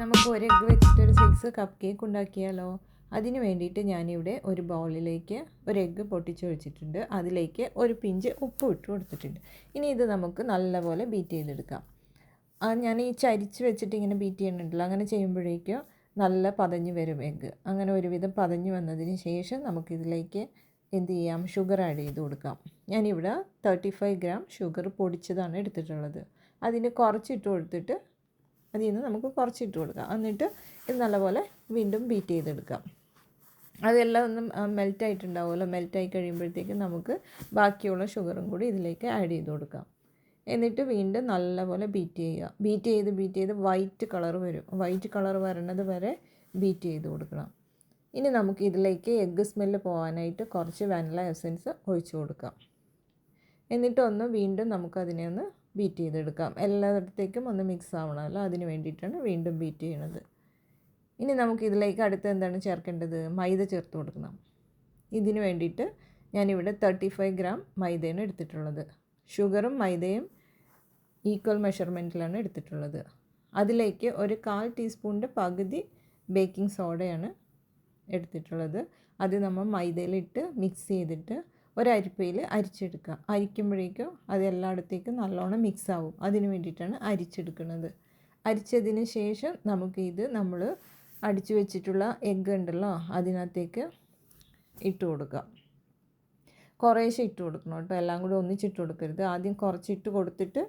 നമുക്ക് ഒരു എഗ്ഗ് വെച്ചിട്ട് ഒരു സിക്സ് കപ്പ് കേക്ക് ഉണ്ടാക്കിയാലോ? അതിന് വേണ്ടിയിട്ട് ഞാനിവിടെ ഒരു ബൗളിലേക്ക് ഒരു എഗ്ഗ് പൊട്ടിച്ച് വെച്ചിട്ടുണ്ട് അതിലേക്ക് ഒരു പിഞ്ച് ഉപ്പ് ഇട്ട് കൊടുത്തിട്ടുണ്ട്. ഇനി ഇത് നമുക്ക് നല്ലപോലെ ബീറ്റ് ചെയ്തെടുക്കാം. ഞാൻ ഈ ചരിച്ച് വെച്ചിട്ട് ഇങ്ങനെ ബീറ്റ് ചെയ്യണുണ്ടല്ലോ. അങ്ങനെ ചെയ്യുമ്പോഴേക്കും നല്ല പതഞ്ഞ് വരും എഗ്ഗ് അങ്ങനെ ഒരുവിധം പതഞ്ഞ് വന്നതിന് ശേഷം നമുക്കിതിലേക്ക് എന്ത് ചെയ്യാം? ഷുഗർ ആഡ് ചെയ്ത് കൊടുക്കാം. ഞാനിവിടെ തേർട്ടി ഫൈവ് ഗ്രാം ഷുഗർ പൊടിച്ചതാണ് എടുത്തിട്ടുള്ളത്. അതിന് കുറച്ചിട്ട് കൊടുത്തിട്ട് അതിൽ നിന്ന് നമുക്ക് കുറച്ചിട്ട് കൊടുക്കാം. എന്നിട്ട് ഇത് നല്ലപോലെ വീണ്ടും ബീറ്റ് ചെയ്തെടുക്കാം. അതെല്ലാം ഒന്ന് മെൽറ്റ് ആയിട്ടുണ്ടാവുമല്ലോ. മെൽറ്റ് ആയി കഴിയുമ്പോഴത്തേക്കും നമുക്ക് ബാക്കിയുള്ള ഷുഗറും കൂടി ഇതിലേക്ക് ആഡ് ചെയ്ത് കൊടുക്കാം. എന്നിട്ട് വീണ്ടും നല്ലപോലെ ബീറ്റ് ചെയ്യുക. ബീറ്റ് ചെയ്ത് ബീറ്റ് ചെയ്ത് വൈറ്റ് കളർ വരും. വൈറ്റ് കളർ വരണത് വരെ ബീറ്റ് ചെയ്ത് കൊടുക്കണം. ഇനി നമുക്ക് ഇതിലേക്ക് എഗ്ഗ് സ്മെല്ല് പോകാനായിട്ട് കുറച്ച് വാനില എസൻസ് ഒഴിച്ചു കൊടുക്കാം. എന്നിട്ടൊന്ന് വീണ്ടും നമുക്കതിനെ ഒന്ന് ബീറ്റ് ചെയ്തെടുക്കാം. എല്ലായിടത്തേക്കും ഒന്ന് മിക്സ് ആവണമല്ലോ. അതിന് വേണ്ടിയിട്ടാണ് വീണ്ടും ബീറ്റ് ചെയ്യണത്. ഇനി നമുക്ക് ഇതിലേക്ക് അടുത്ത് എന്താണ് ചേർക്കേണ്ടത്? മൈദ ചേർത്ത് കൊടുക്കണം. ഇതിന് വേണ്ടിയിട്ട് ഞാനിവിടെ തേർട്ടി ഫൈവ് ഗ്രാം മൈദയാണ് എടുത്തിട്ടുള്ളത്. ഷുഗറും മൈദയും ഈക്വൽ മെഷർമെന്റിലാണ് എടുത്തിട്ടുള്ളത്. അതിലേക്ക് ഒരു കാൽ ടീസ്പൂണിന്റെ പകുതി ബേക്കിംഗ് സോഡയാണ് എടുത്തിട്ടുള്ളത്. അത് നമ്മൾ മൈദയിലിട്ട് മിക്സ് ചെയ്തിട്ട് ഒരരിപ്പയിൽ അരിച്ചെടുക്കുക. അരിക്കുമ്പോഴേക്കും അത് എല്ലായിടത്തേക്കും നല്ലോണം മിക്സ് ആവും. അതിന് വേണ്ടിയിട്ടാണ് അരിച്ചെടുക്കുന്നത്. അരിച്ചതിന് ശേഷം നമുക്ക് ഇത് നമ്മൾ അടിച്ചു വെച്ചിട്ടുള്ള എഗ്ഗ് ഉണ്ടല്ലോ അതിനകത്തേക്ക് ഇട്ട് കൊടുക്കുക കുറേശ്ശെ ഇട്ട് കൊടുക്കണം കേട്ടോ. എല്ലാം കൂടി ഒന്നിച്ചിട്ട് കൊടുക്കരുത്. ആദ്യം കുറച്ചിട്ട് കൊടുത്തിട്ട്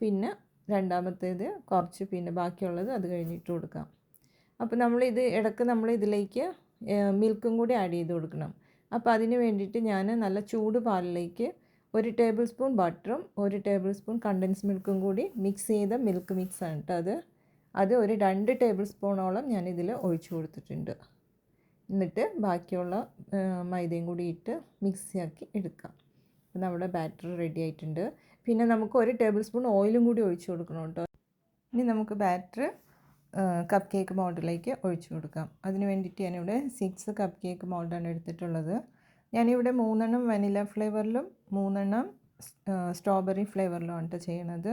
പിന്നെ രണ്ടാമത്തേത് കുറച്ച് പിന്നെ ബാക്കിയുള്ളത് അത് കഴിഞ്ഞിട്ട് കൊടുക്കാം. അപ്പോൾ നമ്മളിത് ഇടയ്ക്ക് നമ്മൾ ഇതിലേക്ക് മിൽക്കും കൂടി ആഡ് ചെയ്ത് കൊടുക്കണം. അപ്പോൾ അതിന് വേണ്ടിയിട്ട് ഞാൻ നല്ല ചൂട് പാലിലേക്ക് ഒരു ടേബിൾ സ്പൂൺ ബട്ടറും ഒരു ടേബിൾ സ്പൂൺ കണ്ടൻസ് മിൽക്കും കൂടി മിക്സ് ചെയ്ത മിൽക്ക് മിക്സ് ആണ് കേട്ടോ അത്. അത് ഒരു രണ്ട് ടേബിൾ സ്പൂണോളം ഞാൻ ഇതിൽ ഒഴിച്ചു കൊടുത്തിട്ടുണ്ട്. എന്നിട്ട് ബാക്കിയുള്ള മൈദയും കൂടി ഇട്ട് മിക്സിയാക്കി എടുക്കാം. അപ്പോൾ നമ്മുടെ ബാറ്റർ റെഡി ആയിട്ടുണ്ട്. പിന്നെ നമുക്ക് ഒരു ടേബിൾ സ്പൂൺ ഓയിലും കൂടി ഒഴിച്ചു കൊടുക്കണം കേട്ടോ ഇനി നമുക്ക് ബാറ്റർ കപ്പ് കേക്ക് മോൾഡിലേക്ക് ഒഴിച്ചു കൊടുക്കാം. അതിന് വേണ്ടിയിട്ട് ഞാനിവിടെ സിക്സ് കപ്പ് കേക്ക് മോൾഡാണ് എടുത്തിട്ടുള്ളത്. ഞാനിവിടെ മൂന്നെണ്ണം വനില ഫ്ലേവറിലും മൂന്നെണ്ണം സ്ട്രോബെറി ഫ്ലേവറിലുമാണ് കേട്ടോ ചെയ്യണത്.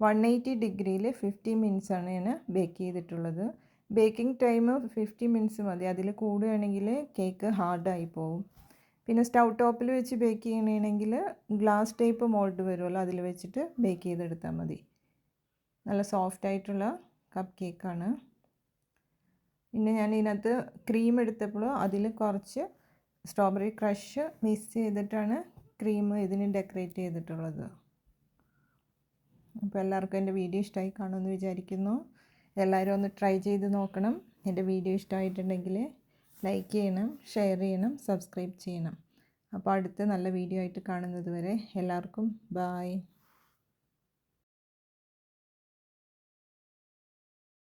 വൺ എയ്റ്റി ഡിഗ്രിയിൽ ഫിഫ്റ്റി മിനിറ്റ്സാണ് ഞാൻ ബേക്ക് ചെയ്തിട്ടുള്ളത്. ബേക്കിംഗ് ടൈം ഫിഫ്റ്റി മിനിറ്റ്സ് മതി. അതിൽ കൂടുകയാണെങ്കിൽ കേക്ക് ഹാർഡായി പോവും. പിന്നെ സ്റ്റൗ ടോപ്പിൽ വെച്ച് ബേക്ക് ചെയ്യണമെങ്കിൽ ഗ്ലാസ് ടൈപ്പ് മോൾഡ് വരുമല്ലോ അതിൽ വെച്ചിട്ട് ബേക്ക് ചെയ്തെടുത്താൽ മതി. നല്ല സോഫ്റ്റ് ആയിട്ടുള്ള കപ്പ് കേക്കാണ് പിന്നെ ഞാൻ ഇതിനകത്ത് ക്രീം എടുത്തപ്പോൾ അതിൽ കുറച്ച് സ്ട്രോബെറി ക്രഷ് മിക്സ് ചെയ്തിട്ടാണ് ക്രീം ഇതിന് ഡെക്കറേറ്റ് ചെയ്തിട്ടുള്ളത്. അപ്പോൾ എല്ലാവർക്കും എന്റെ വീഡിയോ ഇഷ്ടമായി കാണുമെന്ന് വിചാരിക്കുന്നു. എല്ലാവരും ഒന്ന് ട്രൈ ചെയ്ത് നോക്കണം. എന്റെ വീഡിയോ ഇഷ്ടമായിട്ടുണ്ടെങ്കിൽ ലൈക്ക് ചെയ്യണം ഷെയർ ചെയ്യണം സബ്സ്ക്രൈബ് ചെയ്യണം. അപ്പോൾ അടുത്ത നല്ല വീഡിയോ ആയിട്ട് കാണുന്നത് വരെ എല്ലാവർക്കും ബായ്